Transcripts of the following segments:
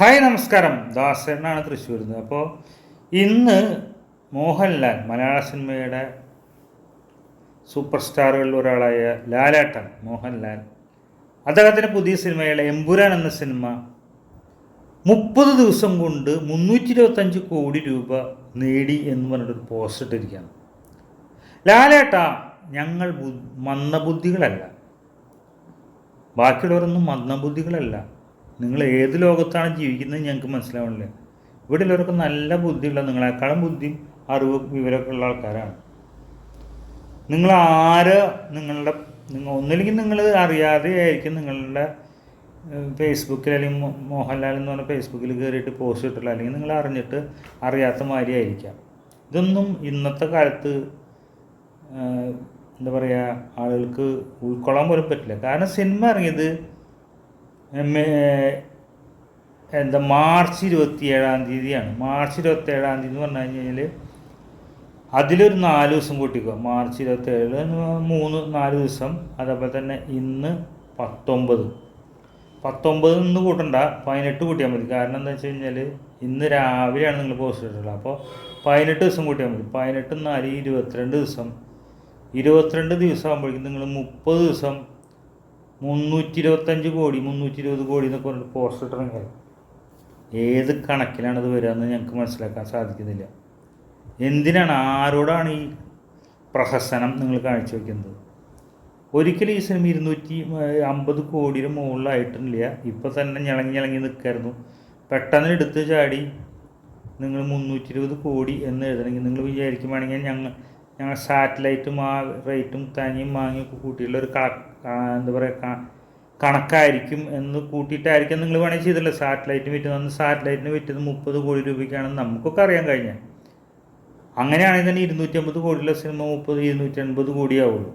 Hi നമസ്കാരം. ദാസേനാണ് തൃശ്ശൂരിൽ നിന്ന് അപ്പോൾ ഇന്ന് മോഹൻലാൽ മലയാള സിനിമയുടെ സൂപ്പർ സ്റ്റാറുകളിൽ ഒരാളായ ലാലേട്ടൻ മോഹൻലാൽ. അദ്ദേഹത്തിന്റെ പുതിയ സിനിമയായ എമ്പുരാൻ എന്ന സിനിമ മുപ്പത് ദിവസം കൊണ്ട് മുന്നൂറ്റി ഇരുപത്തഞ്ച് കോടി രൂപ നേടി എന്ന് പറഞ്ഞിട്ടൊരു പോസ്റ്റ് ഇട്ടിരിക്കുകയാണ്. ലാലേട്ട ഞങ്ങൾ മന്ദബുദ്ധികളല്ല. ബാക്കിയുള്ളവരൊന്നും മന്ദബുദ്ധികളല്ല. നിങ്ങൾ ഏത് ലോകത്താണ് ജീവിക്കുന്നത് ഞങ്ങൾക്ക് മനസ്സിലാവണില്ല. ഇവിടെ ഉള്ളവരൊക്കെ നല്ല ബുദ്ധിയുള്ള നിങ്ങളെക്കാളും ബുദ്ധിയും അറിവ് വിവരമൊക്കെ ഉള്ള ആൾക്കാരാണ്. നിങ്ങൾ ആര് നിങ്ങളുടെ നിങ്ങൾ ഒന്നില്ലെങ്കിൽ നിങ്ങൾ അറിയാതെ ആയിരിക്കും നിങ്ങളുടെ ഫേസ്ബുക്കിൽ അല്ലെങ്കിൽ മോഹൻലാൽ എന്ന് പറഞ്ഞ ഫേസ്ബുക്കിൽ കയറിയിട്ട് പോസ്റ്റ് ഇട്ടുള്ള അല്ലെങ്കിൽ നിങ്ങൾ അറിഞ്ഞിട്ട് അറിയാത്ത മാതിരി ആയിരിക്കാം. ഇതൊന്നും ഇന്നത്തെ കാലത്ത് എന്താ പറയുക ആളുകൾക്ക് ഉൾക്കൊള്ളാൻ പോലും പറ്റില്ല. കാരണം സിനിമ ഇറങ്ങിയത് എന്താ മാർച്ച് ഇരുപത്തി ഏഴാം തീയതിയാണ്. മാർച്ച് ഇരുപത്തി ഏഴാം തീയതി എന്ന് പറഞ്ഞു കഴിഞ്ഞാൽ അതിലൊരു നാല് ദിവസം കൂട്ടിക്കുക മാർച്ച് ഇരുപത്തി ഏഴ് മൂന്ന് നാല് ദിവസം. അതേപോലെ തന്നെ ഇന്ന് പത്തൊമ്പത്. പത്തൊമ്പത് ഇന്ന് കൂട്ടണ്ട പതിനെട്ട് കൂട്ടിയാൽ മതി. കാരണം എന്താ വെച്ച് കഴിഞ്ഞാൽ ഇന്ന് രാവിലെയാണ് നിങ്ങൾ പോസ്റ്റ് ഇട്ടിട്ടുള്ളത്. അപ്പോൾ പതിനെട്ട് ദിവസം കൂട്ടിയാൽ മതി. പതിനെട്ട് നാല് ഇരുപത്തിരണ്ട് ദിവസം. ഇരുപത്തിരണ്ട് ദിവസം ആകുമ്പോഴേക്കും നിങ്ങൾ മുപ്പത് ദിവസം മുന്നൂറ്റി ഇരുപത്തഞ്ച് കോടി മുന്നൂറ്റി ഇരുപത് കോടി എന്നൊക്കെ പറഞ്ഞിട്ട് പോസ്റ്റ് ഇട്ടിറങ്ങിയത്. ഏത് കണക്കിലാണത് വരിക എന്ന് ഞങ്ങൾക്ക് മനസ്സിലാക്കാൻ സാധിക്കുന്നില്ല. എന്തിനാണ് ആരോടാണ് ഈ പ്രഹസനം നിങ്ങൾ കാണിച്ചു വയ്ക്കുന്നത് ഒരിക്കലും ഈ സിനിമ ഇരുന്നൂറ്റി അമ്പത് കോടിയുടെ മുകളിലായിട്ടില്ല. ഇപ്പോൾ തന്നെ ഞളങ്ങി ഞളങ്ങി നിൽക്കായിരുന്നു പെട്ടെന്ന് എടുത്ത് ചാടി നിങ്ങൾ മുന്നൂറ്റി ഇരുപത് കോടി എന്ന് എഴുതണമെങ്കിൽ നിങ്ങൾ വിചാരിക്കുവാണെങ്കിൽ ഞങ്ങൾ ഞങ്ങൾ സാറ്റലൈറ്റും ആ റേറ്റും തനിയും വാങ്ങിയൊക്കെ കൂട്ടിയുള്ള ഒരു എന്താ പറയുക കണക്കായിരിക്കും എന്ന് കൂട്ടിയിട്ടായിരിക്കും നിങ്ങൾ വേണമെങ്കിൽ ചെയ്തില്ല സാറ്റലൈറ്റ് വിറ്റത് അന്ന് സാറ്റലൈറ്റിന് വിറ്റത് മുപ്പത് കോടി രൂപയ്ക്കാണെന്ന് നമുക്കൊക്കെ അറിയാൻ കഴിഞ്ഞ. അങ്ങനെയാണെങ്കിൽ തന്നെ ഇരുന്നൂറ്റമ്പത് കോടിയുള്ള സിനിമ മുപ്പത് ഇരുന്നൂറ്റി അൻപത് കോടിയാവുള്ളൂ.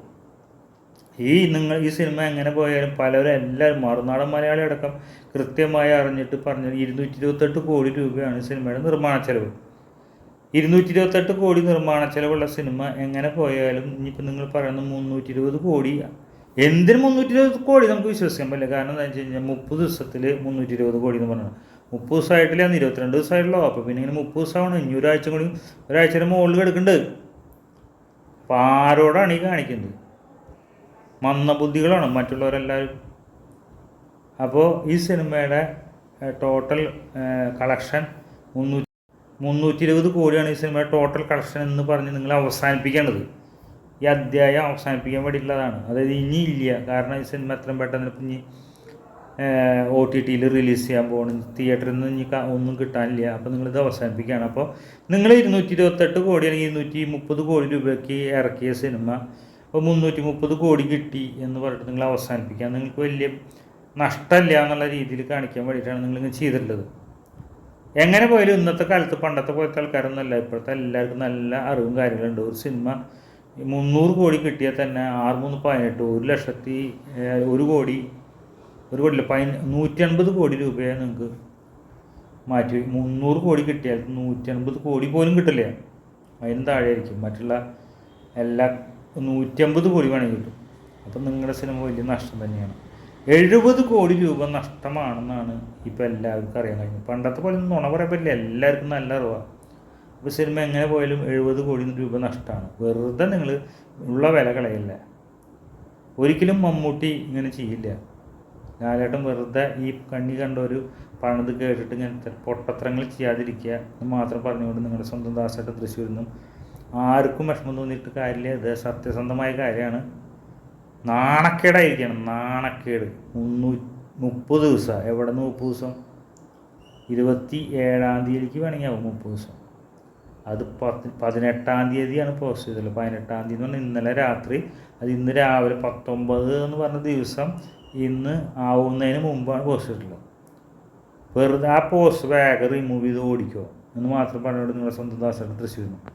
ഈ നിങ്ങൾ ഈ സിനിമ എങ്ങനെ പോയാലും പലരും എല്ലാവരും മറുനാടൻ മലയാളി അടക്കം കൃത്യമായി അറിഞ്ഞിട്ട് പറഞ്ഞത് ഇരുന്നൂറ്റി ഇരുപത്തെട്ട് കോടി രൂപയാണ് സിനിമയുടെ നിർമ്മാണ ചെലവ് ഇരുന്നൂറ്റി ഇരുപത്തെട്ട് കോടി നിർമ്മാണ ചെലവുള്ള സിനിമ എങ്ങനെ പോയാലും ഇനിയിപ്പോൾ നിങ്ങൾ പറയുന്ന മുന്നൂറ്റി ഇരുപത് കോടി. എന്തിന് മുന്നൂറ്റി ഇരുപത് കോടി നമുക്ക് വിശ്വസിക്കാൻ പറ്റില്ല. കാരണം എന്താ വെച്ച് കഴിഞ്ഞാൽ മുപ്പത് ദിവസത്തിൽ മുന്നൂറ്റി ഇരുപത് കോടി എന്ന് പറഞ്ഞത്. മുപ്പത് ദിവസമായിട്ടില്ല അന്ന് ഇരുപത്തിരണ്ട് ദിവസമായിട്ടുള്ളൂ അപ്പോൾ പിന്നെ ഇങ്ങനെ മുപ്പത് ദിവസമാണ് ഇനി ഒരാഴ്ച കൂടി ഒരാഴ്ചയുടെ മുകളിൽ കിടക്കുന്നുണ്ട്. അപ്പോൾ ആരോടാണ് ഈ കാണിക്കുന്നത്? മന്ദബുദ്ധികളാണ് മറ്റുള്ളവരെല്ലാവരും. അപ്പോൾ ഈ സിനിമയുടെ ടോട്ടൽ കളക്ഷൻ മുന്നൂറ്റി മുന്നൂറ്റി ഇരുപത് കോടിയാണ് ഈ സിനിമയുടെ ടോട്ടൽ കളക്ഷൻ എന്ന് പറഞ്ഞ് നിങ്ങൾ അവസാനിപ്പിക്കേണ്ടത്. ഈ അധ്യായം അവസാനിപ്പിക്കാൻ വേണ്ടിയിട്ടുള്ളതാണ്. അതായത് ഇനി ഇല്ല കാരണം ഈ സിനിമ എത്രയും പെട്ടെന്ന് ഇപ്പം ഇനി ഒ ടി ടിയിൽ റിലീസ് ചെയ്യാൻ പോകണം തിയേറ്ററിൽ നിന്ന് ഇനി ഒന്നും കിട്ടാനില്ല. അപ്പോൾ നിങ്ങളിത് അവസാനിപ്പിക്കുകയാണ്. അപ്പോൾ നിങ്ങൾ ഇരുന്നൂറ്റി ഇരുപത്തെട്ട് കോടി അല്ലെങ്കിൽ ഇരുന്നൂറ്റി മുപ്പത് കോടി രൂപയ്ക്ക് ഇറക്കിയ സിനിമ അപ്പോൾ മുന്നൂറ്റി മുപ്പത് കോടി കിട്ടി എന്ന് പറഞ്ഞിട്ട് നിങ്ങൾ അവസാനിപ്പിക്കുക. നിങ്ങൾക്ക് വലിയ നഷ്ടമില്ല എന്നുള്ള രീതിയിൽ കാണിക്കാൻ വേണ്ടിയിട്ടാണ് നിങ്ങളിങ്ങനെ ചെയ്തിട്ടുള്ളത്. എങ്ങനെ പോയാലും ഇന്നത്തെ കാലത്ത് പണ്ടത്തെ പോലത്തെ ആൾക്കാരൊന്നുമല്ല. ഇപ്പോഴത്തെ എല്ലാവർക്കും നല്ല അറിവും കാര്യങ്ങളുണ്ട്. ഒരു സിനിമ മുന്നൂറ് കോടി കിട്ടിയാൽ തന്നെ ആറ് മൂന്ന് പതിനെട്ട് ഒരു ലക്ഷത്തി ഒരു കോടി ഒരു കോടിയില്ല പതിന നൂറ്റി അൻപത് കോടി രൂപയാണ് നിങ്ങൾക്ക് മാറ്റി. മുന്നൂറ് കോടി കിട്ടിയാൽ നൂറ്റി അൻപത് കോടി പോലും കിട്ടില്ല. അതിന് താഴെ ആയിരിക്കും മറ്റുള്ള എല്ലാ നൂറ്റമ്പത് കോടി വേണമെങ്കിൽ കിട്ടും. അപ്പം നിങ്ങളുടെ സിനിമ വലിയ നഷ്ടം തന്നെയാണ്. എഴുപത് കോടി രൂപ നഷ്ടമാണെന്നാണ് ഇപ്പോൾ എല്ലാവർക്കും അറിയാൻ കഴിഞ്ഞത്. പണ്ടത്തെ പോലെ നുണ പറയാൻ പറ്റില്ല എല്ലാവർക്കും നല്ല അറിവാണ് അപ്പോൾ സിനിമ എങ്ങനെ പോയാലും എഴുപത് കോടി രൂപ നഷ്ടമാണ്. വെറുതെ നിങ്ങൾ ഉള്ള വില കളയില്ല. ഒരിക്കലും മമ്മൂട്ടി ഇങ്ങനെ ചെയ്യില്ല. ലാലേട്ടൻ വെറുതെ ഈ കണ്ണി കണ്ട ഒരു പണിത് കേട്ടിട്ട് ഇങ്ങനെ പൊട്ടത്തരങ്ങൾ ചെയ്യാതിരിക്കുക എന്ന് മാത്രം പറഞ്ഞുകൊണ്ട് നിങ്ങളുടെ സ്വന്തം ദാസായിട്ട് തൃശ്ശൂരിൽ നിന്നും ആർക്കും വിഷമം തോന്നിയിട്ട് കാര്യമില്ല. ഇത് സത്യസന്ധമായ കാര്യമാണ്. നാണക്കേടായിരിക്കണം നാണക്കേട്. മുന്നൂ മുപ്പത് ദിവസം. എവിടെ നിന്ന് മുപ്പത് ദിവസം? ഇരുപത്തി ഏഴാം തീയതിക്ക് വേണമെങ്കിൽ ആവും മുപ്പത് ദിവസം. അത് പത്ത് പതിനെട്ടാം തീയതിയാണ് പോസ്റ്റ് ചെയ്തത്. പതിനെട്ടാം തീയതി എന്ന് പറഞ്ഞാൽ ഇന്നലെ രാത്രി അത് ഇന്ന് രാവിലെ പത്തൊമ്പത് എന്ന് പറഞ്ഞ ദിവസം ഇന്ന് ആവുന്നതിന് മുമ്പാണ് പോസ്റ്റ് ചെയ്തിട്ടുള്ളത്. വെറുതെ ആ പോസ്റ്റ് വേഗം റിമൂവ് ചെയ്ത് ഓടിക്കുമോ എന്ന് മാത്രം പറഞ്ഞുകൊണ്ട് നിങ്ങളുടെ സ്വന്തം ദാസ തൃശ്ശൂരിൽ